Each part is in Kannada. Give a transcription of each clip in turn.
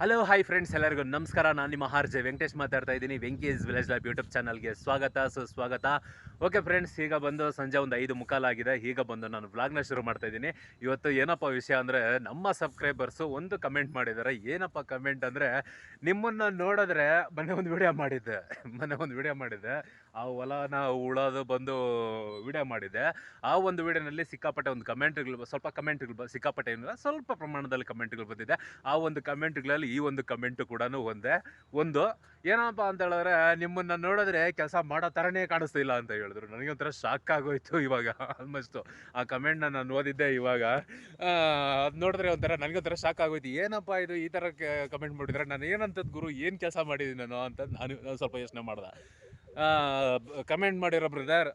ಹಲೋ ಹಾಯ್ ಫ್ರೆಂಡ್ಸ್ ಎಲ್ಲರಿಗೂ ನಮಸ್ಕಾರ. ನಾನು ನಿಮ್ಮ ಆರ್ ಜೆ ವೆಂಕಟೇಶ್ ಮಾತಾಡ್ತಾ ಇದ್ದೀನಿ. ವೆಂಕೀಸ್ ವಿಲೇಜ್ ಲ್ಯಾಬ್ ಯೂಟ್ಯೂಬ್ ಚಾನಲ್ಗೆ ಸ್ವಾಗತ, ಸುಸ್ವಾಗತ. ಓಕೆ ಫ್ರೆಂಡ್ಸ್ ಈಗ ಬಂದು ಸಂಜೆ ಒಂದು ಐದು ಮುಕ್ಕಾಲಾಗಿದೆ ಈಗ ಬಂದು ನಾನು ವ್ಲಾಗ್ನ ಶುರು ಮಾಡ್ತಾ ಇದ್ದೀನಿ. ಇವತ್ತು ಏನಪ್ಪ ವಿಷಯ ಅಂದರೆ, ನಮ್ಮ ಸಬ್ಸ್ಕ್ರೈಬರ್ಸು ಒಂದು ಕಮೆಂಟ್ ಮಾಡಿದ್ದಾರೆ. ಏನಪ್ಪ ಕಮೆಂಟ್ ಅಂದರೆ, ನಿಮ್ಮನ್ನು ನೋಡಿದ್ರೆ ಮೊನ್ನೆ ಒಂದು ವಿಡಿಯೋ ಮಾಡಿದ್ದೆ. ಮೊನ್ನೆ ಒಂದು ವಿಡಿಯೋ ಮಾಡಿದ್ದೆ. ಆ ಹೊಲನ ಉಳೋದು ಬಂದು ವಿಡಿಯೋ ಮಾಡಿದೆ. ಆ ಒಂದು ವಿಡಿಯೋನಲ್ಲಿ ಸಿಕ್ಕಾಪಟ್ಟೆ ಒಂದು ಕಮೆಂಟ್ಗಳು ಸ್ವಲ್ಪ ಕಮೆಂಟ್ಗಳು ಸಿಕ್ಕಾಪಟ್ಟೆ ಏನಿಲ್ಲ ಸ್ವಲ್ಪ ಪ್ರಮಾಣದಲ್ಲಿ ಕಮೆಂಟ್ಗಳು ಬಂದಿದೆ. ಆ ಒಂದು ಕಮೆಂಟ್ಗಳಲ್ಲಿ ಈ ಒಂದು ಕಮೆಂಟು ಕೂಡ ಒಂದೆ. ಒಂದು, ಏನಪ್ಪ ಅಂತ ಹೇಳಿದ್ರೆ ನಿಮ್ಮನ್ನ ನೋಡಿದ್ರೆ ಕೆಲಸ ಮಾಡೋ ಥರನೇ ಕಾಣಿಸ್ತಿಲ್ಲ ಅಂತ ಹೇಳಿದ್ರು. ನನಗೊಂಥರ ಶಾಕ್ ಆಗೋಯ್ತು ಇವಾಗ ಆಲ್ಮೋಸ್ಟು ಆ ಕಮೆಂಟ್ನ ನಾನು ಓದಿದ್ದೆ ಇವಾಗ. ಅದು ನೋಡಿದ್ರೆ ಒಂಥರ ನನಗೊಂಥರ ಶಾಕ್ ಆಗೋಯ್ತು. ಏನಪ್ಪ ಇದು ಈ ಥರ ಕಮೆಂಟ್ ಮಾಡಿದ್ರೆ? ನಾನು ಏನಂತದ್ದು ಗುರು? ಏನು ಕೆಲಸ ಮಾಡಿದ್ದೀನಿ ನಾನು ಅಂತ ನಾನು ನಾನು ಸ್ವಲ್ಪ ಯೋಚನೆ ಮಾಡ್ದೆ. ಕಮೆಂಟ್ ಮಾಡಿರೋ ಬ್ರದರ್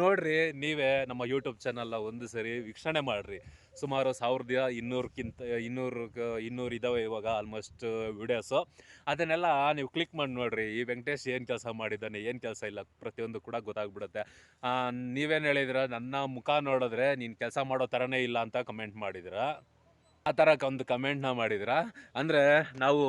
ನೋಡ್ರಿ, ನೀವೇ ನಮ್ಮ ಯೂಟ್ಯೂಬ್ ಚಾನಲ್ನ ಒಂದು ಸರಿ ವೀಕ್ಷಣೆ ಮಾಡಿರಿ. ಸುಮಾರು ಸಾವಿರದ ಇನ್ನೂರಕ್ಕಿಂತ, ಇನ್ನೂರು ಇನ್ನೂರು ಇದ್ದಾವೆ ಇವಾಗ ಆಲ್ಮೋಸ್ಟ್ ವಿಡಿಯೋಸು ಅದನ್ನೆಲ್ಲ ನೀವು ಕ್ಲಿಕ್ ಮಾಡಿ ನೋಡ್ರಿ. ಈ ವೆಂಕಟೇಶ್ ಏನು ಕೆಲಸ ಮಾಡಿದ್ದಾನೆ, ಏನು ಕೆಲಸ ಇಲ್ಲ, ಪ್ರತಿಯೊಂದು ಕೂಡ ಗೊತ್ತಾಗ್ಬಿಡುತ್ತೆ. ನೀವೇನು ಹೇಳಿದ್ರೆ, ನನ್ನ ಮುಖ ನೋಡಿದ್ರೆ ನೀನು ಕೆಲಸ ಮಾಡೋ ಥರನೇ ಇಲ್ಲ ಅಂತ ಕಮೆಂಟ್ ಮಾಡಿದ್ರ. ಆ ಥರ ಒಂದು ಕಮೆಂಟ್ನ ಮಾಡಿದ್ರ. ಅಂದರೆ ನಾವು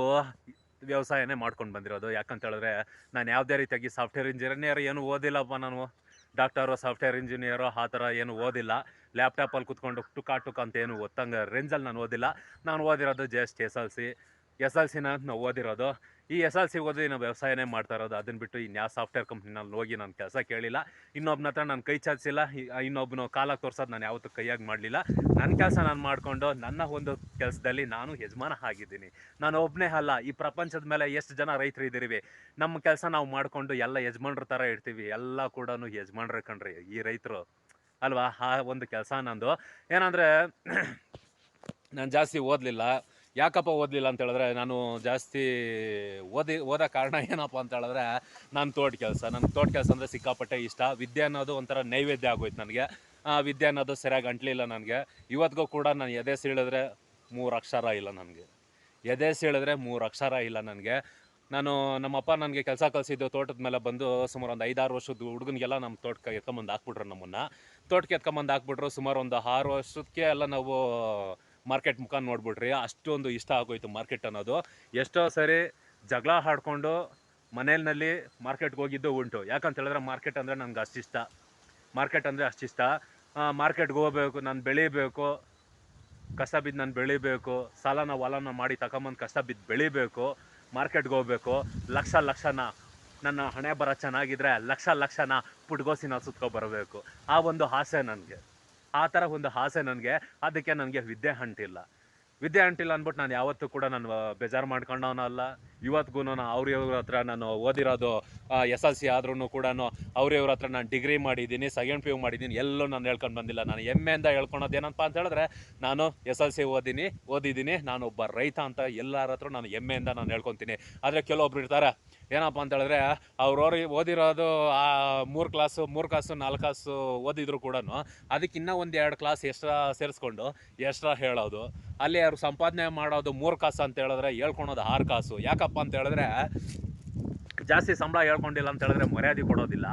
ವ್ಯವಸಾಯನೇ ಮಾಡ್ಕೊಂಡು ಬಂದಿರೋದು. ಯಾಕಂತ ಹೇಳಿದ್ರೆ ನಾನು ಯಾವುದೇ ರೀತಿಯಾಗಿ ಸಾಫ್ಟ್ವೇರ್ ಇಂಜಿನಿಯರ್ ಏನು ಓದಿಲ್ಲಪ್ಪ ನಾನು. ಡಾಕ್ಟರು ಸಾಫ್ಟ್ವೇರ್ ಇಂಜಿನಿಯರು ಆ ಥರ ಏನು ಓದಿಲ್ಲ. ಲ್ಯಾಪ್ಟಾಪಲ್ಲಿ ಕುತ್ಕೊಂಡು ಟುಕಾ ಟುಕ್ ಅಂತ ಏನು ಓದ್ತಂಗೆ ರೇಂಜಲ್ಲಿ ನಾನು ಓದಿಲ್ಲ. ನಾನು ಓದಿರೋದು just S L C S L ಸಿನ ನಾವು ಓದಿರೋದು. ಈ ಎಸ್ ಎಲ್ ಸಿ ಓದಿ ನಾವು ವ್ಯವಸಾಯನೇ ಮಾಡ್ತಾ ಇರೋದು ಅದನ್ನು ಬಿಟ್ಟು ಇನ್ಯಾವ ಸಾಫ್ಟ್ವೇರ್ ಕಂಪ್ನಿನಲ್ಲಿ ಹೋಗಿ ನಾನು ಕೆಲಸ ಕೇಳಿಲ್ಲ. ಇನ್ನೊಬ್ಬನ ಹತ್ರ ನಾನು ಕೈ ಚಾಚಿಲ್ಲ ಇನ್ನೊಬ್ಬನು ಕಾಲಾಗಿ ತೋರ್ಸೋದು ನಾನು ಯಾವತ್ತೂ ಕೈಯಾಗಿ ಮಾಡಲಿಲ್ಲ. ನನ್ನ ಕೆಲಸ ನಾನು ಮಾಡಿಕೊಂಡು, ನನ್ನ ಒಂದು ಕೆಲಸದಲ್ಲಿ ನಾನು ಯಜಮಾನ ಆಗಿದ್ದೀನಿ. ನಾನು ಒಬ್ಬನೇ ಅಲ್ಲ, ಈ ಪ್ರಪಂಚದ ಮೇಲೆ ಎಷ್ಟು ಜನ ರೈತರು ಇದ್ದೀರಿ ನಮ್ಮ ಕೆಲಸ ನಾವು ಮಾಡಿಕೊಂಡು ಎಲ್ಲ ಯಜಮಾನ್ರ ಥರ ಇರ್ತೀವಿ. ಎಲ್ಲ ಕೂಡ ಯಜಮಾನ್ರ ಕಣ್ರಿ, ಈ ರೈತರು. ಅಲ್ವಾ? ಆ ಒಂದು ಕೆಲಸ ನಂದು. ಏನಂದರೆ, ನಾನು ಜಾಸ್ತಿ ಓದಲಿಲ್ಲ. ಯಾಕಪ್ಪ ಓದಲಿಲ್ಲ ಅಂತ ಹೇಳಿದ್ರೆ, ನಾನು ಜಾಸ್ತಿ ಓದಿ, ಓದೋ ಕಾರಣ ಏನಪ್ಪ ಅಂತ ಹೇಳಿದ್ರೆ, ನಾನು ತೋಟ ಕೆಲಸ. ನನಗೆ ತೋಟ ಕೆಲಸ ಅಂದರೆ ಸಿಕ್ಕಾಪಟ್ಟೆ ಇಷ್ಟ. ವಿದ್ಯೆ ಅನ್ನೋದು ಒಂಥರ ನೈವೇದ್ಯ ಆಗೋಯ್ತು ನನಗೆ. ವಿದ್ಯೆ ಅನ್ನೋದು ಸರಿಯಾಗಿ ಅಂಟ್ಲಿಲ್ಲ ನನಗೆ. ಇವತ್ತಿಗೂ ಕೂಡ ನಾನು ಎದೆ ಸೀಳಿದ್ರೆ ಮೂರು ಅಕ್ಷರ ಇಲ್ಲ ನನಗೆ. ಎದೆ ಸೀಳಿದ್ರೆ ಮೂರು ಅಕ್ಷರ ಇಲ್ಲ ನನಗೆ. ನಾನು ನಮ್ಮಪ್ಪ ನನಗೆ ಕೆಲಸ ಕಲಿಸಿದ್ದು ತೋಟದ ಮೇಲೆ ಬಂದು ಸುಮಾರು ಒಂದು ಐದಾರು ವರ್ಷದ ಹುಡುಗನಿಗೆಲ್ಲ ನಮ್ಮ ತೋಟಕ್ಕೆ ಎತ್ಕೊಂಬಂದು ಹಾಕ್ಬಿಟ್ರು ನಮ್ಮನ್ನು. ತೋಟಕ್ಕೆ ಎತ್ಕೊಂಬಂದು ಹಾಕ್ಬಿಟ್ರು ಸುಮಾರು ಒಂದು ಆರು ವರ್ಷಕ್ಕೆ ಎಲ್ಲ ನಾವು ಮಾರ್ಕೆಟ್ ಮುಖ ನೋಡ್ಬಿಟ್ರಿ, ಅಷ್ಟೊಂದು ಇಷ್ಟ ಆಗೋಯ್ತು ಮಾರ್ಕೆಟ್ ಅನ್ನೋದು. ಎಷ್ಟೋ ಸರಿ ಜಗಳ ಹಾಡ್ಕೊಂಡು ಮನೆಯಲ್ಲಿ ಮಾರ್ಕೆಟ್ಗೆ ಹೋಗಿದ್ದು ಉಂಟು. ಯಾಕಂತ ಹೇಳಿದ್ರೆ ಮಾರ್ಕೆಟ್ ಅಂದರೆ ನನಗೆ ಅಷ್ಟಿಷ್ಟ. ಮಾರ್ಕೆಟ್ ಅಂದರೆ ಅಷ್ಟಿಷ್ಟ. ಮಾರ್ಕೆಟ್ಗೆ ಹೋಗ್ಬೇಕು, ನಾನು ಬೆಳಿಬೇಕು, ಕಸ ಬಿದ್ದು ನಾನು ಬೆಳಿಬೇಕು, ಸಾಲನ ಹೊಲನ ಮಾಡಿ ತಗೊಂಬಂದು ಕಷ್ಟ ಬಿದ್ದು ಬೆಳಿಬೇಕು, ಮಾರ್ಕೆಟ್ಗೆ ಹೋಗ್ಬೇಕು. ಲಕ್ಷ ಲಕ್ಷನ ನನ್ನ ಹಣೆ ಬರ ಚೆನ್ನಾಗಿದ್ರೆ ಲಕ್ಷ ಲಕ್ಷನ ಪುಟ್ಗೋಸಿನ ಸುತ್ಕೊ ಬರಬೇಕು. ಆ ಒಂದು ಆಸೆ ನನಗೆ. ಆ ಥರ ಒಂದು ಆಸೆ ನನಗೆ. ಅದಕ್ಕೆ ನನಗೆ ವಿದ್ಯೆ ಅಂಟಿಲ್ಲ. ವಿದ್ಯೆ ಅಂಟಿಲ್ಲ ಅಂದ್ಬಿಟ್ಟು ನಾನು ಯಾವತ್ತೂ ಕೂಡ ನಾನು ಬೇಜಾರು ಮಾಡ್ಕೊಂಡವನಲ್ಲ ಇವತ್ತಿಗೂ ನಾನು ಅವ್ರ ಇವ್ರ ಹತ್ರ ನಾನು ಓದಿರೋದು ಎಸ್ ಎಲ್ ಸಿ ಆದ್ರೂ ಕೂಡ ಅವ್ರ ಇವ್ರ ಹತ್ರ ನಾನು ಡಿಗ್ರಿ ಮಾಡಿದ್ದೀನಿ, ಸೆಕೆಂಡ್ ಪಿ ಯು ಮಾಡಿದ್ದೀನಿ, ಎಲ್ಲೂ ನಾನು ಹೇಳ್ಕೊಂಡು ಬಂದಿಲ್ಲ. ನಾನು ಹೆಮ್ಮೆಯಿಂದ ಹೇಳ್ಕೊಳೋದು ಏನಪ್ಪ ಅಂತ ಹೇಳಿದ್ರೆ, ನಾನು ಎಸ್ ಎಲ್ ಸಿ ಓದಿನಿ, ಓದಿದ್ದೀನಿ ನಾನು ಒಬ್ಬ ರೈತ ಅಂತ ಎಲ್ಲರ ಹತ್ರ ನಾನು ಹೆಮ್ಮೆಯಿಂದ ನಾನು ಹೇಳ್ಕೊತೀನಿ. ಆದರೆ ಕೆಲವೊಬ್ರು ಇರ್ತಾರೆ ಏನಪ್ಪ ಅಂತ ಹೇಳಿದ್ರೆ ಅವ್ರವ್ರು ಓದಿರೋದು ಆ ಮೂರು ಕ್ಲಾಸು ಮೂರು ಕ್ಲಾಸು ನಾಲ್ಕು ಕ್ಲಾಸು ಓದಿದ್ರು ಕೂಡ ಅದಕ್ಕೆ ಇನ್ನೂ ಒಂದು ಎರಡು ಕ್ಲಾಸ್ ಎಕ್ಸ್ಟ್ರಾ ಸೇರಿಸ್ಕೊಂಡು ಎಕ್ಸ್ಟ್ರಾ ಹೇಳೋದು. ಅಲ್ಲಿ ಅವ್ರು ಸಂಪಾದನೆ ಮಾಡೋದು ಮೂರು ಕಾಸು ಅಂತ ಹೇಳಿದ್ರೆ ಹೇಳ್ಕೊಳೋದು ಆರು ಕಾಸು ಯಾಕಪ್ಪ ಅಂತ ಹೇಳಿದ್ರೆ ಜಾಸ್ತಿ ಸಂಬಳ ಹೇಳ್ಕೊಂಡಿಲ್ಲ ಅಂತ ಹೇಳಿದ್ರೆ ಮರ್ಯಾದೆ ಕೊಡೋದಿಲ್ಲ.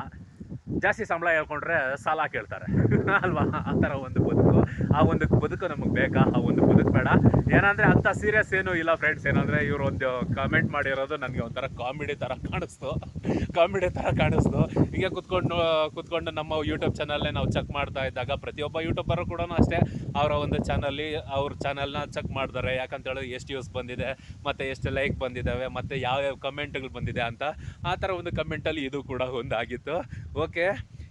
ಜಾಸ್ತಿ ಸಂಬಳ ಹೇಳ್ಕೊಂಡ್ರೆ ಸಾಲ ಕೇಳ್ತಾರೆ. ಅಲ್ವಾ? ಆ ಥರ ಒಂದು ಬದುಕು. ಆ ಒಂದು ಬದುಕು ನಮಗೆ ಬೇಕಾ? ಆ ಒಂದು ಬದುಕು ಬೇಡ. ಏನಂದರೆ ಅಂಥ ಸೀರಿಯಸ್ ಏನೂ ಇಲ್ಲ ಫ್ರೆಂಡ್ಸ್ ಏನಂದರೆ ಇವರು ಒಂದು ಕಮೆಂಟ್ ಮಾಡಿರೋದು ನನಗೆ ಒಂಥರ ಕಾಮಿಡಿ ಥರ ಕಾಣಿಸ್ತು. ಕಾಮಿಡಿ ಥರ ಕಾಣಿಸ್ತು. ಹೀಗೆ ಕುತ್ಕೊಂಡು ಕುತ್ಕೊಂಡು ನಮ್ಮ ಯೂಟ್ಯೂಬ್ ಚಾನಲ್ನೇ ನಾವು ಚೆಕ್ ಮಾಡ್ತಾ ಇದ್ದಾಗ ಪ್ರತಿಯೊಬ್ಬ ಯೂಟ್ಯೂಬರು ಕೂಡ ಅಷ್ಟೇ. ಅವರ ಒಂದು ಚಾನಲ್ಲಿ ಅವ್ರ ಚಾನಲ್ನ ಚೆಕ್ ಮಾಡ್ತಾರೆ. ಯಾಕಂತ ಹೇಳಿದ್ರೆ ಎಷ್ಟು ವ್ಯೂಸ್ ಬಂದಿದೆ, ಮತ್ತು ಎಷ್ಟು ಲೈಕ್ ಬಂದಿದ್ದಾವೆ, ಮತ್ತು ಯಾವ್ಯಾವ ಕಮೆಂಟ್ಗಳು ಬಂದಿದೆ ಅಂತ ಆ ಥರ ಒಂದು ಕಮೆಂಟಲ್ಲಿ ಇದು ಕೂಡ ಒಂದಾಗಿತ್ತು. ಓಕೆ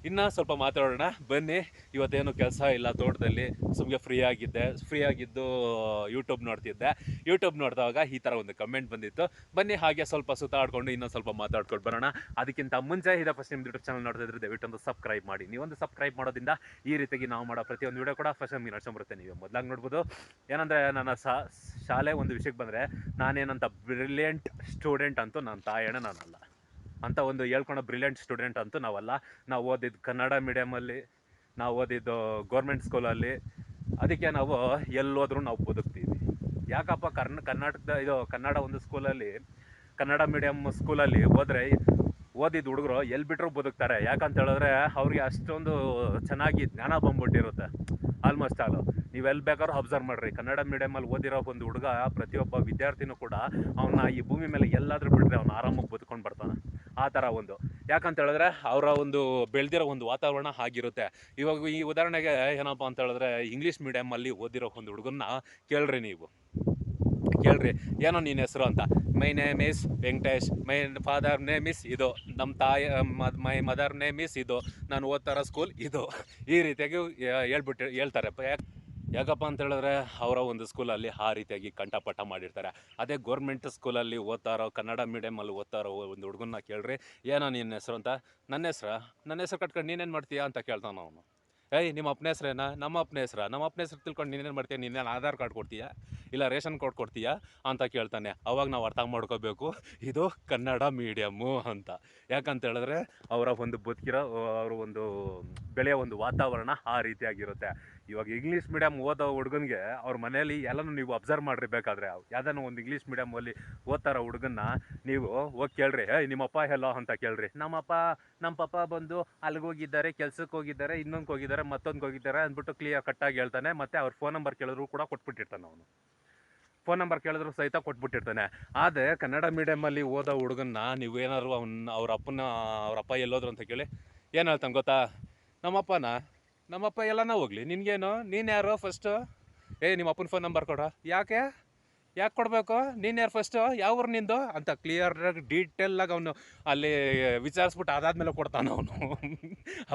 ಇನ್ನು ಸ್ವಲ್ಪ ಮಾತಾಡೋಣ. ಬನ್ನಿ, ಇವತ್ತೇನು ಕೆಲಸ ಇಲ್ಲ ತೋಟದಲ್ಲಿ. ಸುಮ್ಮನೆ ಫ್ರೀ ಆಗಿದ್ದೆ. ಫ್ರೀ ಆಗಿದ್ದು ಯೂಟ್ಯೂಬ್ ನೋಡ್ತಿದ್ದೆ. ಯೂಟ್ಯೂಬ್ ನೋಡಿದಾಗ ಈ ಥರ ಒಂದು ಕಮೆಂಟ್ ಬಂದಿತ್ತು. ಬನ್ನಿ, ಹಾಗೆ ಸ್ವಲ್ಪ ಸುತ್ತಾಡ್ಕೊಂಡು ಇನ್ನೊಂದು ಸ್ವಲ್ಪ ಮಾತಾಡ್ಕೊಂಡು ಬರೋಣ. ಅದಕ್ಕಿಂತ ಮುಂಚೆ ಇದ ಫಸ್ಟ್ ನಿಮ್ಮ ಯೂಟ್ಯೂಬ್ ಚಾನಲ್ ನೋಡ್ತಿದ್ರೆ ದಯವಿಟ್ಟು ಒಂದು ಸಬ್ಸ್ಕ್ರೈಬ್ ಮಾಡಿ. ನೀವೊಂದು ಸಬ್ಸ್ಕ್ರೈಬ್ ಮಾಡೋದ್ರಿಂದ ಈ ರೀತಿಯಾಗಿ ನಾವು ಮಾಡೋ ಪ್ರತಿಯೊಂದು ವಿಡಿಯೋ ಕೂಡ ಫಸ್ಟ್ ನಿಮ್ಗೆ ನಡ್ಸ್ಕೊಂಬರುತ್ತೆ ನೀವು ಮೊದಲಾಗಿ ನೋಡ್ಬೋದು. ಏನಂದರೆ ನನ್ನ ಶಾಲೆ ಒಂದು ವಿಷಯಕ್ಕೆ ಬಂದರೆ ನಾನೇನಂತ ಬ್ರಿಲಿಯಂಟ್ ಸ್ಟೂಡೆಂಟ್ ಅಂತೂ ನನ್ನ ತಾಯಣ್ಣ ನಾನಲ್ಲ. ಅಂತ ಒಂದು ಹೇಳ್ಕೊಳೋ ಬ್ರಿಲಿಯಂಟ್ ಸ್ಟೂಡೆಂಟ್ ಅಂತೂ ನಾವಲ್ಲ. ನಾವು ಓದಿದ್ದು ಕನ್ನಡ ಮೀಡಿಯಮಲ್ಲಿ ನಾವು ಓದಿದ್ದು ಗೌರ್ಮೆಂಟ್ ಸ್ಕೂಲಲ್ಲಿ ಅದಕ್ಕೆ ನಾವು ಎಲ್ಲೋದ್ರೂ ನಾವು ಬದುಕ್ತೀವಿ. ಯಾಕಪ್ಪ ಕರ್ನ, ಕರ್ನಾಟಕದ, ಇದು ಕನ್ನಡ ಒಂದು ಸ್ಕೂಲಲ್ಲಿ ಕನ್ನಡ ಮೀಡಿಯಮ್ ಸ್ಕೂಲಲ್ಲಿ ಹೋದರೆ ಓದಿದ ಹುಡುಗರು ಎಲ್ಲಿ ಬಿಟ್ಟರು ಬದುಕ್ತಾರೆ. ಯಾಕಂತ ಹೇಳಿದ್ರೆ ಅವ್ರಿಗೆ ಅಷ್ಟೊಂದು ಚೆನ್ನಾಗಿ ಜ್ಞಾನ ಬಂದ್ಬಿಟ್ಟಿರುತ್ತೆ. ಆಲ್ಮೋಸ್ಟ್ ಆಲ್ ನೀವು ಎಲ್ಲಿ ಬೇಕಾದ್ರೂ ಅಬ್ಸರ್ವ್ ಮಾಡ್ರಿ. ಕನ್ನಡ ಮೀಡಿಯಮಲ್ಲಿ ಓದಿರೋ ಒಂದು ಹುಡುಗ ಪ್ರತಿಯೊಬ್ಬ ವಿದ್ಯಾರ್ಥಿನೂ ಕೂಡ ಅವನ್ನ ಈ ಭೂಮಿ ಮೇಲೆ ಎಲ್ಲಾದ್ರೂ ಬಿಟ್ಟರೆ ಅವ್ನು ಆರಾಮಾಗಿ ಬದುಕೊಂಡು ಆ ಥರ ಒಂದು. ಯಾಕಂತ ಹೇಳಿದ್ರೆ ಅವರ ಒಂದು ಬೆಳೆದಿರೋ ಒಂದು ವಾತಾವರಣ ಆಗಿರುತ್ತೆ. ಇವಾಗ ಈ ಉದಾಹರಣೆಗೆ ಏನಪ್ಪ ಅಂತ ಹೇಳಿದ್ರೆ ಇಂಗ್ಲೀಷ್ ಮೀಡಿಯಮಲ್ಲಿ ಓದಿರೋ ಒಂದು ಹುಡುಗನ್ನ ಕೇಳ್ರಿ ನೀವು. ಕೇಳ್ರಿ, ಏನೋ ನಿನ್ನ ಹೆಸರು ಅಂತ? My name is Venkatesh. My father name is ಇದು. ನಮ್ಮ ತಾಯಿ, ಮೈ ಮದರ್ ನೇಮ್ ಇಸ್ ಇದು. ನಾನು ಓದ್ತಾರ ಸ್ಕೂಲ್ ಇದು. ಈ ರೀತಿಯಾಗಿ ಹೇಳ್ಬಿಟ್ಟು ಹೇಳ್ತಾರೆ. ಯಾಕ್- ಯಾಕಪ್ಪ ಅಂತ ಹೇಳಿದ್ರೆ ಅವರ ಒಂದು ಸ್ಕೂಲಲ್ಲಿ ಆ ರೀತಿಯಾಗಿ ಕಂಠಪಾಠ ಮಾಡಿರ್ತಾರೆ. ಅದೇ ಗೌರ್ಮೆಂಟ್ ಸ್ಕೂಲಲ್ಲಿ ಓದ್ತಾರೋ ಕನ್ನಡ ಮೀಡಿಯಮಲ್ಲಿ ಓದ್ತಾರೋ ಒಂದು ಹುಡುಗನ್ನ ಕೇಳ್ರಿ. ಏನೋ ನಿನ್ನ ಹೆಸರು ಅಂತ? ನನ್ನ ಹೆಸ್ರು? ನನ್ನ ಹೆಸರು ಕಟ್ಕೊಂಡು ನೀನೇನು ಮಾಡ್ತೀಯಾ ಅಂತ ಕೇಳ್ತಾನ ಅವನು. ಏಯ್, ನಿಮ್ಮ ಅಪ್ಪನ ಹೆಸ್ರೇನಾ ನಮ್ಮ ಅಪ್ಪನ ಹೆಸ್ರ? ನಮ್ಮ ಅಪ್ಪನ ಹೆಸ್ರು ತಿಳ್ಕೊಂಡು ನೀನೇನು ಮಾಡ್ತೀಯ? ನಿನ್ನೇನು ಆಧಾರ್ ಕಾರ್ಡ್ ಕೊಡ್ತೀಯಾ? ಇಲ್ಲ ರೇಷನ್ ಕಾರ್ಡ್ ಕೊಡ್ತೀಯಾ? ಅಂತ ಕೇಳ್ತಾನೆ. ಅವಾಗ ನಾವು ಅರ್ಥ ಮಾಡ್ಕೋಬೇಕು. ಇದು ಕನ್ನಡ ಮೀಡಿಯಮ್ಮು ಅಂತ. ಯಾಕಂತ ಹೇಳಿದ್ರೆ ಅವರ ಒಂದು ಬದುಕಿರೋ, ಅವರ ಒಂದು ಬೆಳೆಯೋ ಒಂದು ವಾತಾವರಣ ಆ ರೀತಿಯಾಗಿರುತ್ತೆ. ಇವಾಗ ಇಂಗ್ಲೀಷ್ ಮೀಡಿಯಮ್ ಓದೋ ಹುಡುಗನಿಗೆ ಅವ್ರ ಮನೆಯಲ್ಲಿ ಎಲ್ಲನೂ ನೀವು ಅಬ್ಸರ್ವ್ ಮಾಡ್ರಿ ಬೇಕಾದ್ರೆ. ಯಾವ್ದಾನ ಒಂದು ಇಂಗ್ಲೀಷ್ ಮೀಡಿಯಮಲ್ಲಿ ಓದ್ತಾರೋ ಹುಡುಗನ್ನ ನೀವು ಹೋಗಿ ಕೇಳ್ರಿ ನಿಮ್ಮ ನಿಮ್ಮಪ್ಪ ಎಲ್ಲೋ? ಅಂತ ಕೇಳ್ರಿ. ನಮ್ಮಪ್ಪ ನಮ್ಮ ಪಪ್ಪ ಬಂದು ಅಲ್ಲಿಗೆ ಹೋಗಿದ್ದಾರೆ ಕೆಲ್ಸಕ್ಕೆ ಹೋಗಿದ್ದಾರೆ ಇನ್ನೊಂದು ಹೋಗಿದ್ದಾರೆ ಮತ್ತೊಂದು ಹೋಗಿದ್ದಾರೆ ಅಂದ್ಬಿಟ್ಟು ಕ್ಲಿಯರ್ ಕಟ್ಟಾಗಿ ಹೇಳ್ತಾನೆ. ಮತ್ತೆ ಅವ್ರ ಫೋನ್ ನಂಬರ್ ಕೇಳಿದ್ರು ಕೂಡ ಕೊಟ್ಬಿಟ್ಟಿರ್ತಾನೆ ಅವನು. ಫೋನ್ ನಂಬರ್ ಕೇಳಿದ್ರು ಸಹಿತ ಕೊಟ್ಬಿಟ್ಟಿರ್ತಾನೆ. ಆದರೆ ಕನ್ನಡ ಮೀಡಿಯಮಲ್ಲಿ ಓದೋ ಹುಡುಗನ್ನ ನೀವು ಏನಾದ್ರು ಅವ್ನ, ಅವ್ರ ಅಪ್ಪನ, ಅವ್ರ ಅಪ್ಪ ಎಲ್ಲೋದ್ರು ಅಂತ ಕೇಳಿ, ಏನು ಹೇಳ್ತಾನೆ ಗೊತ್ತಾ? ನಮ್ಮಪ್ಪನ? ನಮ್ಮಪ್ಪ ಎಲ್ಲನ ಹೋಗ್ಲಿ. ನಿನ್ಗೇನು? ನೀನು ಯಾರು ಫಸ್ಟು ಏ ನಿಮ್ಮ ಅಪ್ಪನ ಫೋನ್ ನಂಬರ್ ಕೊಡ. ಯಾಕೆ? ಯಾಕೆ ಕೊಡಬೇಕು? ನೀನು ಯಾರು ಫಸ್ಟು ಯಾವ ಊರು ನಿಂದು? ಅಂತ ಕ್ಲಿಯರಾಗಿ ಡೀಟೇಲಾಗಿ ಅವನು ಅಲ್ಲಿ ವಿಚಾರಿಸ್ಬಿಟ್ಟು ಅದಾದಮೇಲೆ ಕೊಡ್ತಾನೆ ಅವನು.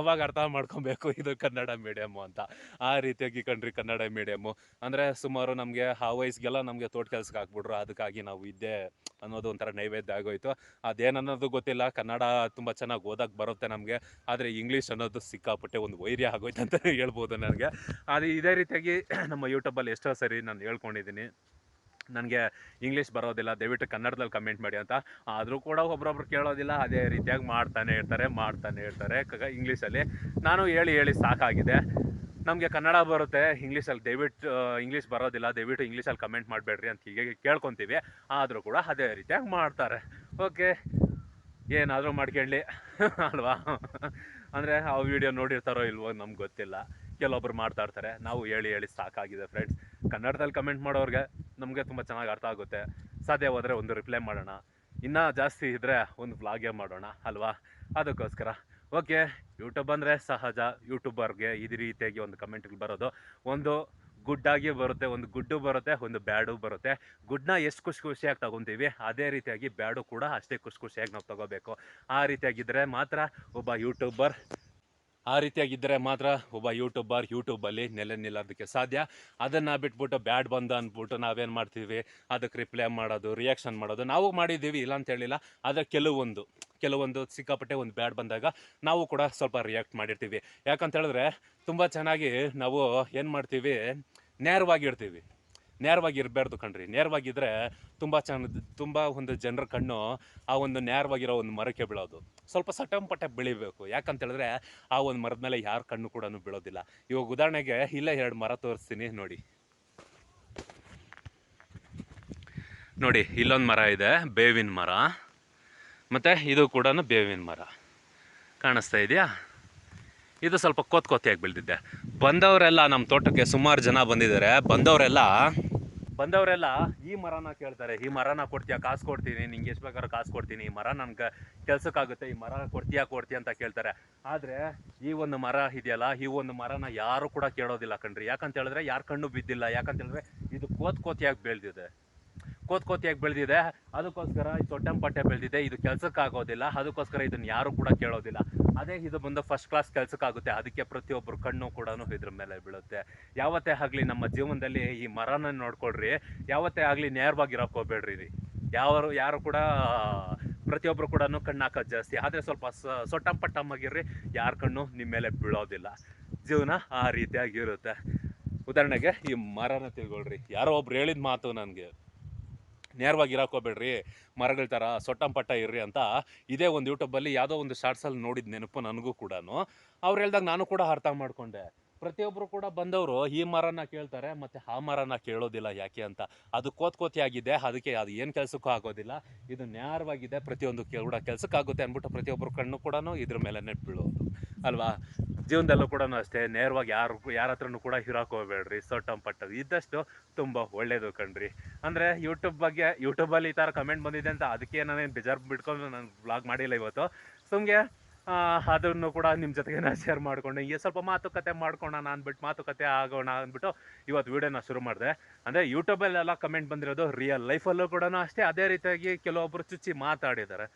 ಅವಾಗ ಅರ್ಥ ಮಾಡ್ಕೊಬೇಕು ಇದು ಕನ್ನಡ ಮೀಡಿಯಮ್ಮು ಅಂತ. ಆ ರೀತಿಯಾಗಿ ಕಣ್ರಿ ಕನ್ನಡ ಮೀಡಿಯಮ್ಮು ಅಂದರೆ ಸುಮಾರು ನಮಗೆ ಆ ವಯಸ್ಸಿಗೆಲ್ಲ ನಮಗೆ ತೋಟ ಕೆಲಸಕ್ಕೆ ಹಾಕ್ಬಿಟ್ರು. ಅದಕ್ಕಾಗಿ ನಾವು ಇದ್ದೆ ಅನ್ನೋದು ಒಂಥರ ನೈವೇದ್ಯ ಆಗೋಯ್ತು. ಅದೇನನ್ನೋದು ಗೊತ್ತಿಲ್ಲ. ಕನ್ನಡ ತುಂಬ ಚೆನ್ನಾಗಿ ಓದಕ್ಕೆ ಬರುತ್ತೆ ನಮಗೆ. ಆದರೆ ಇಂಗ್ಲೀಷ್ ಅನ್ನೋದು ಸಿಕ್ಕಾಪಟ್ಟೆ ಒಂದು ವೈರ್ಯ ಆಗೋಯ್ತು ಅಂತ ಹೇಳ್ಬೋದು ನನಗೆ. ಅದು ಇದೇ ರೀತಿಯಾಗಿ ನಮ್ಮ ಯೂಟ್ಯೂಬಲ್ಲಿ ಎಷ್ಟೋ ಸರಿ ನಾನು ಹೇಳ್ಕೊಂಡಿದ್ದೀನಿ. ನನಗೆ ಇಂಗ್ಲೀಷ್ ಬರೋದಿಲ್ಲ, ದಯವಿಟ್ಟು ಕನ್ನಡದಲ್ಲಿ ಕಮೆಂಟ್ ಮಾಡಿ ಅಂತ. ಆದರೂ ಕೂಡ ಒಬ್ರೊಬ್ರು ಕೇಳೋದಿಲ್ಲ, ಅದೇ ರೀತಿಯಾಗಿ ಮಾಡ್ತಾನೆ ಇರ್ತಾರೆ ಮಾಡ್ತಾನೆ ಇರ್ತಾರೆ ಇಂಗ್ಲೀಷಲ್ಲಿ ನಾನು ಹೇಳಿ ಹೇಳಿ ಸಾಕಾಗಿದೆ. ನಮಗೆ ಕನ್ನಡ ಬರುತ್ತೆ ಇಂಗ್ಲೀಷಲ್ಲಿ ದಯವಿಟ್ಟು ಇಂಗ್ಲೀಷ್ ಬರೋದಿಲ್ಲ, ದಯವಿಟ್ಟು ಇಂಗ್ಲೀಷಲ್ಲಿ ಕಮೆಂಟ್ ಮಾಡಬೇಡ್ರಿ ಅಂತ ಹೀಗೆ ಕೇಳ್ಕೊತೀವಿ. ಆದರೂ ಕೂಡ ಅದೇ ರೀತಿಯಾಗಿ ಮಾಡ್ತಾರೆ. ಓಕೆ ಏನಾದರೂ ಮಾಡ್ಕೊಳ್ಳಿ ಅಲ್ವಾ? ಅಂದರೆ ಆ ವಿಡಿಯೋ ನೋಡಿರ್ತಾರೋ ಇಲ್ವೋ ನಮ್ಗೆ ಗೊತ್ತಿಲ್ಲ. ಕೆಲವೊಬ್ರು ಮಾಡ್ತಾ ಇರ್ತಾರೆ. ನಾವು ಹೇಳಿ ಹೇಳಿ ಸಾಕಾಗಿದೆ ಫ್ರೆಂಡ್ಸ್ ಕನ್ನಡದಲ್ಲಿ ಕಮೆಂಟ್ ಮಾಡೋರಿಗೆ ನಮಗೆ ತುಂಬ ಚೆನ್ನಾಗಿ ಅರ್ಥ ಆಗುತ್ತೆ. ಸಾಧ್ಯ ಹೋದರೆ ಒಂದು ರಿಪ್ಲೈ ಮಾಡೋಣ. ಇನ್ನೂ ಜಾಸ್ತಿ ಇದ್ದರೆ ಒಂದು ವ್ಲಾಗೇ ಮಾಡೋಣ, ಅಲ್ವಾ? ಅದಕ್ಕೋಸ್ಕರ. ಓಕೆ ಯೂಟ್ಯೂಬ್ ಅಂದರೆ ಸಹಜ. ಯೂಟ್ಯೂಬರ್ಗೆ ಇದು ರೀತಿಯಾಗಿ ಒಂದು ಕಮೆಂಟ್ಗಳು ಬರೋದು. ಒಂದು ಗುಡ್ಡಾಗಿ ಬರುತ್ತೆ, ಒಂದು ಗುಡ್ಡು ಬರುತ್ತೆ, ಒಂದು ಬ್ಯಾಡು ಬರುತ್ತೆ. ಗುಡ್ಡನ್ನ ಎಷ್ಟು ಖುಷಿ ಖುಷಿಯಾಗಿ ತಗೊತೀವಿ, ಅದೇ ರೀತಿಯಾಗಿ ಬ್ಯಾಡು ಕೂಡ ಅಷ್ಟೇ ಖುಷಿ ಖುಷಿಯಾಗಿ ನಾವು ತಗೋಬೇಕು. ಆ ರೀತಿಯಾಗಿದ್ದರೆ ಮಾತ್ರ ಒಬ್ಬ ಯೂಟ್ಯೂಬರ್ ಆ ರೀತಿಯಾಗಿದ್ದರೆ ಮಾತ್ರ ಒಬ್ಬ ಯೂಟ್ಯೂಬರ್ ಯೂಟ್ಯೂಬಲ್ಲಿ ನೆಲೆ ನಿಲ್ಲೋದಕ್ಕೆ ಸಾಧ್ಯ. ಅದನ್ನು ಬಿಟ್ಬಿಟ್ಟು ಬ್ಯಾಡ್ ಬಂದ ಅಂದ್ಬಿಟ್ಟು ನಾವೇನು ಮಾಡ್ತೀವಿ? ಅದಕ್ಕೆ ರಿಪ್ಲೈ ಮಾಡೋದು ರಿಯಾಕ್ಷನ್ ಮಾಡೋದು. ನಾವು ಮಾಡಿದ್ದೀವಿ, ಇಲ್ಲ ಅಂತ ಹೇಳಿಲ್ಲ. ಆದರೆ ಕೆಲವೊಂದು ಕೆಲವೊಂದು ಸಿಕ್ಕಾಪಟ್ಟೆ ಒಂದು ಬ್ಯಾಡ್ ಬಂದಾಗ ನಾವು ಕೂಡ ಸ್ವಲ್ಪ ರಿಯಾಕ್ಟ್ ಮಾಡಿರ್ತೀವಿ. ಯಾಕಂತ ಹೇಳಿದ್ರೆ ತುಂಬ ಚೆನ್ನಾಗಿ ನಾವು ಏನು ಮಾಡ್ತೀವಿ? ನೇರವಾಗಿರ್ತೀವಿ. ನೇರವಾಗಿ ಇರಬಾರ್ದು ಕಣ್ರಿ. ನೇರವಾಗಿದ್ದರೆ ತುಂಬ ಚೆನ್ನ ತುಂಬ ಒಂದು ಜನರ ಕಣ್ಣು ಆ ಒಂದು ನೇರವಾಗಿರೋ ಒಂದು ಮರಕ್ಕೆ ಬೀಳೋದು. ಸ್ವಲ್ಪ ಸಟಂಪಟೆ ಬೆಳಿಬೇಕು. ಯಾಕಂತ ಹೇಳಿದ್ರೆ ಆ ಒಂದು ಮರದ ಮೇಲೆ ಯಾರು ಕಣ್ಣು ಕೂಡ ಬೀಳೋದಿಲ್ಲ. ಇವಾಗ ಉದಾಹರಣೆಗೆ ಇಲ್ಲೇ ಎರಡು ಮರ ತೋರಿಸ್ತೀನಿ ನೋಡಿ. ನೋಡಿ, ಇಲ್ಲೊಂದು ಮರ ಇದೆ, ಬೇವಿನ ಮರ. ಮತ್ತು ಇದು ಕೂಡ ಬೇವಿನ ಮರ. ಕಾಣಿಸ್ತಾ ಇದೆಯಾ? ಇದು ಸ್ವಲ್ಪ ಕೋತ್ ಕೋತಿಯಾಗಿ ಬೆಳೆದಿದ್ದೆ. ಬಂದವರೆಲ್ಲ ನಮ್ಮ ತೋಟಕ್ಕೆ ಸುಮಾರು ಜನ ಬಂದಿದ್ದಾರೆ. ಬಂದವರೆಲ್ಲ ಬಂದವರೆಲ್ಲ, ಈ ಮರನ ಕೇಳ್ತಾರೆ, ಈ ಮರನ ಕೊಡ್ತೀಯಾ, ಕಾಸು ಕೊಡ್ತೀನಿ, ನಿಂಗೆ ಎಷ್ಟು ಬೇಕಾದ್ರೂ ಕಾಸು ಕೊಡ್ತೀನಿ, ಈ ಮರ ನನ್ಗೆ ಕೆಲ್ಸಕ್ಕಾಗುತ್ತೆ, ಈ ಮರ ಕೊಡ್ತೀಯಾ, ಕೊಡ್ತೀಯ ಅಂತ ಕೇಳ್ತಾರೆ. ಆದರೆ, ಈ ಒಂದು ಮರ ಇದೆಯಲ್ಲ, ಈ ಒಂದು ಮರನ ಯಾರು ಕೂಡ ಕೇಳೋದಿಲ್ಲ ಕಣ್ರಿ. ಯಾಕಂತ ಹೇಳಿದ್ರೆ, ಯಾರ ಕಣ್ಣು ಬಿದ್ದಿಲ್ಲ. ಯಾಕಂತ ಹೇಳಿದ್ರೆ, ಇದು ಕೋತ್ ಕೋತಿಯಾಗಿ ಬೆಳೆದಿದೆ. ಕೋತ್ ಕೋತಿಯಾಗಿ ಬೆಳೆದಿದೆ. ಅದಕ್ಕೋಸ್ಕರ ಈ ತೊಟ್ಟಂಪಟ್ಟೆ ಬೆಳೆದಿದೆ. ಇದು ಕೆಲಸಕ್ಕಾಗೋದಿಲ್ಲ. ಅದಕ್ಕೋಸ್ಕರ ಇದನ್ನ ಯಾರು ಕೂಡ ಕೇಳೋದಿಲ್ಲ. ಅದೇ ಇದು ಬಂದು ಫಸ್ಟ್ ಕ್ಲಾಸ್ ಕೆಲಸಕ್ಕಾಗುತ್ತೆ. ಅದಕ್ಕೆ ಪ್ರತಿಯೊಬ್ಬರು ಕಣ್ಣು ಕೂಡ ಇದ್ರ ಮೇಲೆ ಬೀಳುತ್ತೆ. ಯಾವತ್ತೇ ಆಗಲಿ ನಮ್ಮ ಜೀವನದಲ್ಲಿ ಈ ಮರನ ನೋಡ್ಕೊಳ್ರಿ. ಯಾವತ್ತೇ ಆಗಲಿ ನೇರವಾಗಿ ರೀ ಯಾರು ಯಾರು ಕೂಡ ಪ್ರತಿಯೊಬ್ಬರು ಕೂಡ ಕಣ್ಣು ಹಾಕೋದು ಜಾಸ್ತಿ. ಆದರೆ ಸ್ವಲ್ಪ ಸೊಟ್ಟಂ ಸೊಟ್ಟಂಪಟ್ಟಮ್ಮಾಗಿರ್ರಿ ಯಾರ ಕಣ್ಣು ನಿಮ್ಮ ಮೇಲೆ ಬೀಳೋದಿಲ್ಲ. ಜೀವನ ಆ ರೀತಿಯಾಗಿರುತ್ತೆ. ಉದಾಹರಣೆಗೆ ಈ ಮರನ ತಿಳ್ಕೊಳ್ರಿ. ಯಾರೋ ಒಬ್ರು ಹೇಳಿದ ಮಾತು ನನಗೆ. ನೇರವಾಗಿ ಇರಾಕೋಬೇಡ್ರಿ, ಮರಗಳ ಥರ ಸೊಟ್ಟಂಪಟ್ಟ ಇರ್ರಿ ಅಂತ ಇದೇ ಒಂದು ಯೂಟ್ಯೂಬಲ್ಲಿ ಯಾವುದೋ ಒಂದು ಶಾರ್ಟ್ಸಲ್ಲಿ ನೋಡಿದ ನೆನಪು ನನಗೂ ಕೂಡ ಅವ್ರು ಹೇಳ್ದಾಗ ನಾನು ಕೂಡ ಅರ್ಥ ಮಾಡ್ಕೊಂಡೆ. ಪ್ರತಿಯೊಬ್ಬರು ಕೂಡ ಬಂದವರು, ಈ ಮರನ ಕೇಳ್ತಾರೆ, ಮತ್ತೆ ಆ ಮರನ ಕೇಳೋದಿಲ್ಲ ಯಾಕೆ ಅಂತ. ಅದು ಕೋತ್ ಆಗಿದೆ ಅದಕ್ಕೆ ಅದು ಏನು ಕೆಲಸಕ್ಕೂ ಆಗೋದಿಲ್ಲ. ಇದು ನ್ಯಾರವಾಗಿದೆ, ಪ್ರತಿಯೊಂದು ಕೂಡ ಕೆಲಸಕ್ಕೆ ಆಗುತ್ತೆ ಅಂದ್ಬಿಟ್ಟು ಪ್ರತಿಯೊಬ್ಬರು ಕಣ್ಣು ಕೂಡ ಇದ್ರ ಮೇಲೆ ನೆಟ್ ಬೀಳೋದು. ಅಲ್ವಾ? ಜೀವನದಲ್ಲೂ ಕೂಡ ಅಷ್ಟೇ, ನೇರವಾಗಿ ಯಾರು, ಯಾರ ಹತ್ರನೂ ಕೂಡ ಹಿರಾಕ್ ಹೋಗ್ಬೇಡ್ರಿ ಸೊಟ್ಟಂ ಪಟ್ಟದು ಇದ್ದಷ್ಟು ತುಂಬ ಒಳ್ಳೇದು ಕಣ್ರಿ. ಅಂದರೆ ಯೂಟ್ಯೂಬ್ ಬಗ್ಗೆ ಯೂಟ್ಯೂಬಲ್ಲಿ ಈ ಥರ ಕಮೆಂಟ್ ಬಂದಿದೆ ಅಂತ ಅದಕ್ಕೆ ನಾನೇನು ಬೇಜಾರು ಬಿಟ್ಕೊಂಡು ನಾನು ಬ್ಲಾಗ್ ಮಾಡಿಲ್ಲ ಇವತ್ತು. ಸುಮ್ಗೆ ಅದನ್ನು ಕೂಡ ನಿಮ್ಮ ಜೊತೆಗೆ ಶೇರ್ ಮಾಡ್ಕೊಂಡು. ಈಗ ಸ್ವಲ್ಪ ಮಾತುಕತೆ ಮಾಡ್ಕೊಳ್ಳೋಣ ಅಂದ್ಬಿಟ್ಟು ಮಾತುಕತೆ ಆಗೋಣ ಅಂದ್ಬಿಟ್ಟು ಇವತ್ತು ವೀಡಿಯೋನ ಶುರು ಮಾಡಿದೆ. ಅಂದರೆ ಯೂಟ್ಯೂಬಲ್ಲೆಲ್ಲ ಕಮೆಂಟ್ ಬಂದಿರೋದು ರಿಯಲ್ ಲೈಫಲ್ಲೂ ಕೂಡ ಅಷ್ಟೇ, ಅದೇ ರೀತಿಯಾಗಿ ಕೆಲವೊಬ್ಬರು ಚುಚ್ಚಿ ಮಾತಾಡಿದ್ದಾರೆ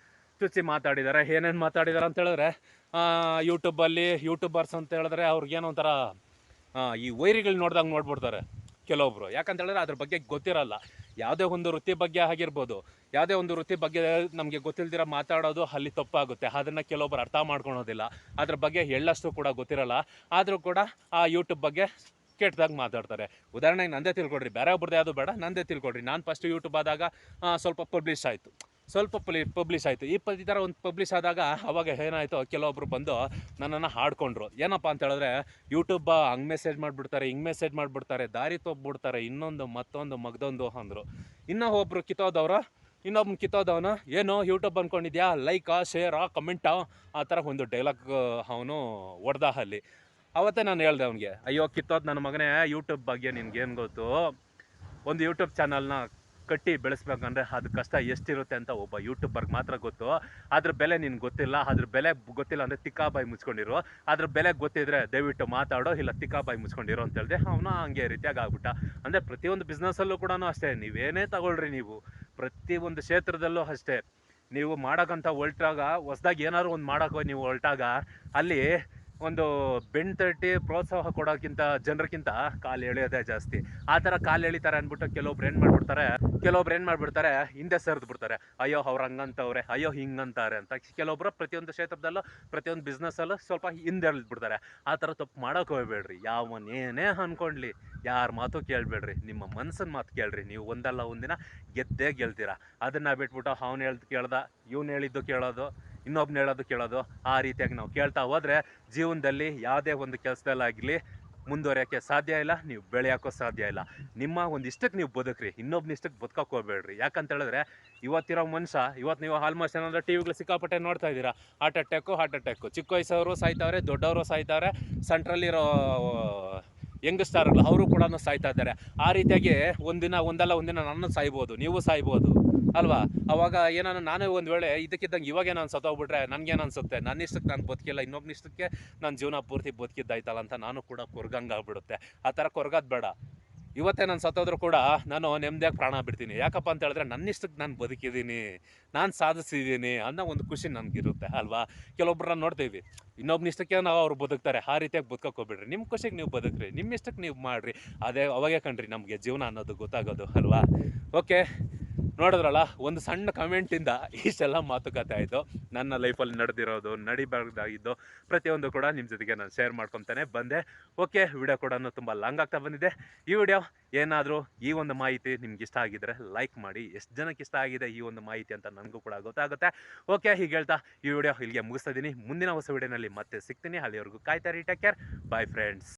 ಚುಚ್ಚಿ ಮಾತಾಡಿದ್ದಾರೆ ಏನೇನು ಮಾತಾಡಿದ್ದಾರೆ ಅಂತ ಹೇಳಿದ್ರೆ ಯೂಟ್ಯೂಬಲ್ಲಿ ಯೂಟ್ಯೂಬರ್ಸ್ ಅಂತ ಹೇಳಿದ್ರೆ ಅವ್ರಿಗೇನೋ ಒಂಥರ ಈ ವೈರಿಗಳು ನೋಡ್ದಂಗೆ ನೋಡ್ಬಿಡ್ತಾರೆ ಕೆಲವೊಬ್ರು. ಯಾಕಂತ ಹೇಳಿದ್ರೆ ಅದ್ರ ಬಗ್ಗೆ ಗೊತ್ತಿರಲ್ಲ. ಯಾವುದೇ ಒಂದು ವೃತ್ತಿ ಬಗ್ಗೆ ಆಗಿರ್ಬೋದು, ಯಾವುದೇ ಒಂದು ವೃತ್ತಿ ಬಗ್ಗೆ ನಮಗೆ ಗೊತ್ತಿಲ್ದಿರ ಮಾತಾಡೋದು ಅಲ್ಲಿ ತಪ್ಪಾಗುತ್ತೆ. ಅದನ್ನು ಕೆಲವೊಬ್ಬರು ಅರ್ಥ ಮಾಡ್ಕೊಳೋದಿಲ್ಲ. ಅದ್ರ ಬಗ್ಗೆ ಎಳ್ಳಷ್ಟು ಕೂಡ ಗೊತ್ತಿರಲ್ಲ. ಆದರೂ ಕೂಡ ಆ ಯೂಟ್ಯೂಬ್ ಬಗ್ಗೆ ಕೆಟ್ಟದಾಗ ಮಾತಾಡ್ತಾರೆ. ಉದಾಹರಣೆಗೆ ನಂದೇ ತಿಳ್ಕೊಡ್ರಿ ಬೇರೆ ಒಬ್ರದ್ದು ಯಾವುದು ಬೇಡ, ನಂದೇ ತಿಳ್ಕೊಡ್ರಿ ನಾನು ಫಸ್ಟ್ ಯೂಟ್ಯೂಬ್ ಆದಾಗ ಸ್ವಲ್ಪ ಪಬ್ಲಿಷ್ ಆಯಿತು. ಸ್ವಲ್ಪ ಪಬ್ಲಿ ಪಬ್ಲಿಷ್ ಆಯಿತು. ಈ ಈ ಥರ ಒಂದು ಪಬ್ಲಿಷ್ ಆದಾಗ ಅವಾಗ ಏನಾಯಿತು ಕೆಲವೊಬ್ಬರು ಬಂದು ನನ್ನನ್ನು ಹಾಡ್ಕೊಂಡ್ರು. ಏನಪ್ಪ ಅಂತ ಹೇಳಿದ್ರೆ ಯೂಟ್ಯೂಬ್ ಹಂಗೆ ಮೆಸೇಜ್ ಮಾಡಿಬಿಡ್ತಾರೆ, ಹಿಂಗೆ ಮೆಸೇಜ್ ಮಾಡಿಬಿಡ್ತಾರೆ, ದಾರಿ ತೊಬ್ಬಿಡ್ತಾರೆ ಇನ್ನೊಂದು ಮತ್ತೊಂದು ಮಗದೊಂದು ಅಂದರು. ಇನ್ನೂ ಒಬ್ಬರು ಕಿತ್ತೋದವ್ರು ಇನ್ನೊಬ್ಬನ ಕಿತ್ತೋದವನು, ಏನು ಯೂಟ್ಯೂಬ್ ಅಂದ್ಕೊಂಡಿದ್ಯಾ ಲೈಕಾ ಶೇರಾ ಕಮೆಂಟಾ ಆ ಥರ ಒಂದು ಡೈಲಾಗ್ ಅವನು ಹೊಡೆದ ಅಲ್ಲಿ. ಅವತ್ತೇ ನಾನು ಹೇಳ್ದೆ ಅವನಿಗೆ, ಅಯ್ಯೋ, ಕಿತ್ತೋದು ನನ್ನ ಮಗನೇ ಯೂಟ್ಯೂಬ್ ಬಗ್ಗೆ ನಿನಗೇನು ಗೊತ್ತು? ಒಂದು ಯೂಟ್ಯೂಬ್ ಚಾನಲ್ನ ಕಟ್ಟಿ ಬೆಳೆಸ್ಬೇಕಂದ್ರೆ ಅದು ಕಷ್ಟ ಎಷ್ಟಿರುತ್ತೆ ಅಂತ ಒಬ್ಬ ಯೂಟ್ಯೂಬರ್ಗೆ ಮಾತ್ರ ಗೊತ್ತು. ಅದ್ರ ಬೆಲೆ ನಿನ್ಗೆ ಗೊತ್ತಿಲ್ಲ, ಅದ್ರ ಬೆಲೆ ಗೊತ್ತಿಲ್ಲ ಅಂದರೆ ತಿಕ್ಕಾಬಾಯಿ ಮುಚ್ಕೊಂಡಿರು. ಅದ್ರ ಬೆಲೆ ಗೊತ್ತಿದ್ರೆ ದಯವಿಟ್ಟು ಮಾತಾಡೋ, ಇಲ್ಲ ತಿಕ್ಕಾಬಾಯಿ ಮುಚ್ಕೊಂಡಿರೋ ಅಂತ ಹೇಳಿದೆ, ಅವನು ಹಂಗೆ ರೀತಿಯಾಗಿ ಆಗ್ಬಿಟ್ಟ. ಅಂದರೆ ಪ್ರತಿಯೊಂದು ಬಿಸ್ನೆಸ್ಸಲ್ಲೂ ಕೂಡ ಅಷ್ಟೇ, ನೀವೇನೇ ತಗೊಳ್ರಿ ನೀವು. ಪ್ರತಿಯೊಂದು ಕ್ಷೇತ್ರದಲ್ಲೂ ಅಷ್ಟೇ. ನೀವು ಮಾಡೋಕ್ಕಂಥ ಹೊಲ್ಟಾಗ ಹೊಸ್ದಾಗಿ ಏನಾದ್ರು ಒಂದು ಮಾಡೋಕೆ ನೀವು ಹೊಲ್ಟಾಗ ಅಲ್ಲಿ ಒಂದು ಬೆಣ್ ತಟ್ಟಿ ಪ್ರೋತ್ಸಾಹ ಕೊಡೋಕ್ಕಿಂತ ಜನರಿಗಿಂತ ಕಾಲು ಎಳೆಯೋದೇ ಜಾಸ್ತಿ. ಆ ಥರ ಕಾಲು ಎಳಿತಾರೆ ಅಂದ್ಬಿಟ್ಟು ಕೆಲವೊಬ್ರು ಏನು ಮಾಡ್ಬಿಡ್ತಾರೆ, ಕೆಲವೊಬ್ರು ಏನು ಮಾಡ್ಬಿಡ್ತಾರೆ, ಹಿಂದೆ ಸರಿದು ಬಿಡ್ತಾರೆ. ಅಯ್ಯೋ, ಅವ್ರು ಹಂಗಂತವ್ರೆ, ಅಯ್ಯೋ, ಹಿಂಗಂತಾರೆ ಅಂತ. ಕೆಲವೊಬ್ರು ಪ್ರತಿಯೊಂದು ಕ್ಷೇತ್ರದಲ್ಲೂ, ಪ್ರತಿಯೊಂದು ಬಿಸ್ನೆಸ್ಸಲ್ಲೂ ಸ್ವಲ್ಪ ಹಿಂದೆ ಬಿಡ್ತಾರೆ. ಆ ಥರ ತಪ್ಪು ಮಾಡೋಕೆ ಹೋಗ್ಬೇಡ್ರಿ. ಯಾವನೇನೇ ಅನ್ಕೊಂಡ್ಲಿ, ಯಾರ ಮಾತು ಕೇಳಬೇಡ್ರಿ. ನಿಮ್ಮ ಮನ್ಸಿನ ಮಾತು ಕೇಳ್ರಿ. ನೀವು ಒಂದಲ್ಲ ಒಂದಿನ ಗೆದ್ದೇ ಗೆಲ್ತೀರಾ. ಅದನ್ನು ಬಿಟ್ಬಿಟ್ಟು ಅವ್ನು ಹೇಳ್ದು ಕೇಳ್ದ, ಇವ್ನು ಹೇಳಿದ್ದು ಕೇಳೋದು ಇನ್ನೊಬ್ನ ಹೇಳೋದು ಕೇಳೋದು, ಆ ರೀತಿಯಾಗಿ ನಾವು ಕೇಳ್ತಾ ಹೋದರೆ ಜೀವನದಲ್ಲಿ ಯಾವುದೇ ಒಂದು ಕೆಲಸದಲ್ಲಾಗಲಿ ಮುಂದುವರಿಯೋಕ್ಕೆ ಸಾಧ್ಯ ಇಲ್ಲ, ನೀವು ಬೆಳೆಯೋಕ್ಕೂ ಸಾಧ್ಯ ಇಲ್ಲ. ನಿಮ್ಮ ಒಂದು ಇಷ್ಟಕ್ಕೆ ನೀವು ಬದುಕ್ರಿ, ಇನ್ನೊಬ್ನ ಇಷ್ಟಕ್ಕೆ ಬದುಕಕ್ಕೆ ಹೋಗ್ಬೇಡ್ರಿ. ಯಾಕಂತ ಹೇಳಿದ್ರೆ, ಇವತ್ತಿರೋ ಮನುಷ್ಯ, ಇವತ್ತು ನೀವು ಆಲ್ಮೋಸ್ಟ್ ಏನಂದ್ರೆ ಟಿ ವಿಗಳು ಸಿಕ್ಕಾಪಟ್ಟೆ ನೋಡ್ತಾ ಇದ್ದೀರಾ. ಹಾರ್ಟ್ ಅಟ್ಯಾಕು ಹಾರ್ಟ್ ಅಟ್ಯಾಕು ಚಿಕ್ಕ ವಯಸ್ಸವರು ಸಾಯ್ತಾವ್ರೆ, ದೊಡ್ಡವರು ಸಾಯ್ತಾವ್ರೆ ಸೆಂಟ್ರಲ್ಲಿರೋ ಯಂಗ್ಸ್ಟಾರ್ಗಳು ಅವರು ಕೂಡ ಸಾಯ್ತಾ ಇದ್ದಾರೆ. ಆ ರೀತಿಯಾಗಿ ಒಂದಿನ, ಒಂದಲ್ಲ ಒಂದಿನ ನಾನು ಸಾಯ್ಬೋದು, ನೀವು ಸಾಯ್ಬೋದು. ಅಲ್ವಾ? ಅವಾಗ ಏನಾನ ನಾನೇ ಒಂದು ವೇಳೆ ಇದಕ್ಕಿದ್ದಂಗೆ ಇವಾಗೇ ನಾನು ಸತ್ತೋಗ್ಬಿಟ್ರೆ ನನಗೇನು ಅನ್ಸುತ್ತೆ? ನನ್ನ ಇಷ್ಟಕ್ಕೆ ನಾನು ಬದುಕಿಲ್ಲ ಇನ್ನೊಬ್ಬನ ಇಷ್ಟಕ್ಕೆ ನನ್ನ ಜೀವನ ಪೂರ್ತಿ ಬದುಕಿದ್ದಾಯ್ತಲ್ಲ ಅಂತ ನಾನು ಕೂಡ ಕೊರ್ಗಂಗೆ ಆಗ್ಬಿಡುತ್ತೆ. ಆ ಥರ ಕೊರ್ಗೋದು ಬೇಡ. ಇವತ್ತೇ ನಾನು ಸತ್ತೋದ್ರೂ ಕೂಡ ನಾನು ನೆಮ್ಮದಿಯಾಗಿ ಪ್ರಾಣ ಬಿಡ್ತೀನಿ. ಯಾಕಪ್ಪ ಅಂತ ಹೇಳಿದ್ರೆ ನನ್ನ ಇಷ್ಟಕ್ಕೆ ನಾನು ಬದುಕಿದ್ದೀನಿ, ನಾನು ಸಾಧಿಸಿದ್ದೀನಿ ಅನ್ನೋ ಒಂದು ಖುಷಿ ನನಗಿರುತ್ತೆ, ಅಲ್ವಾ? ಕೆಲವೊಬ್ಬರನ್ನ ನೋಡ್ತೀವಿ. ಇನ್ನೊಬ್ಬನ ಇಷ್ಟಕ್ಕೆ ನಾವು ಅವ್ರು ಬದುಕ್ತಾರೆ, ಆ ರೀತಿಯಾಗಿ ಹೋಗ್ಬಿಡ್ರಿ. ನಿಮ್ಮ ಖುಷಿಗೆ ನೀವು ಬದುಕ್ರಿ ನಿಮ್ಮ ಇಷ್ಟಕ್ಕೆ ನೀವು ಮಾಡಿರಿ. ಅದೇ ಅವಾಗೇ ಕಣ್ರಿ ನಮಗೆ ಜೀವನ ಅನ್ನೋದು ಗೊತ್ತಾಗೋದು, ಅಲ್ವಾ? ಓಕೆ. ನೋಡಿದ್ರಲ್ಲ, ಒಂದು ಸಣ್ಣ ಕಮೆಂಟಿಂದ ಇಷ್ಟೆಲ್ಲ ಮಾತುಕತೆ ಆಯಿತು. ನನ್ನ ಲೈಫಲ್ಲಿ ನಡೆದಿರೋದು, ನಡಿಬಾರ್ದಾಗಿದ್ದು ಪ್ರತಿಯೊಂದು ಕೂಡ ನಿಮ್ಮ ಜೊತೆಗೆ ನಾನು ಶೇರ್ ಮಾಡ್ಕೊತಾನೆ ಬಂದೆ. ಓಕೆ ವಿಡಿಯೋ ಕೂಡ ತುಂಬ ಲಾಂಗ್ ಆಗ್ತಾ ಬಂದಿದೆ. ಈ ವಿಡಿಯೋ ಏನಾದರೂ ಈ ಒಂದು ಮಾಹಿತಿ ನಿಮ್ಗೆ ಇಷ್ಟ ಆಗಿದ್ರೆ ಲೈಕ್ ಮಾಡಿ. ಎಷ್ಟು ಜನಕ್ಕೆ ಇಷ್ಟ ಆಗಿದೆ ಈ ಒಂದು ಮಾಹಿತಿ ಅಂತ ನನಗೂ ಕೂಡ ಗೊತ್ತಾಗುತ್ತೆ. ಓಕೆ ಹೀಗೆ ಹೇಳ್ತಾ ಈ ವಿಡಿಯೋ ಇಲ್ಲಿಗೆ ಮುಗಿಸ್ತಾ ಇದ್ದೀನಿ. ಮುಂದಿನ ಹೊಸ ವಿಡಿಯೋನಲ್ಲಿ ಮತ್ತೆ ಸಿಗ್ತೀನಿ. ಅಲ್ಲಿವರೆಗೂ ಕಾಯ್ತಾ ರೀ ಟೇಕ್ ಕೇರ್ ಬಾಯ್ ಫ್ರೆಂಡ್ಸ್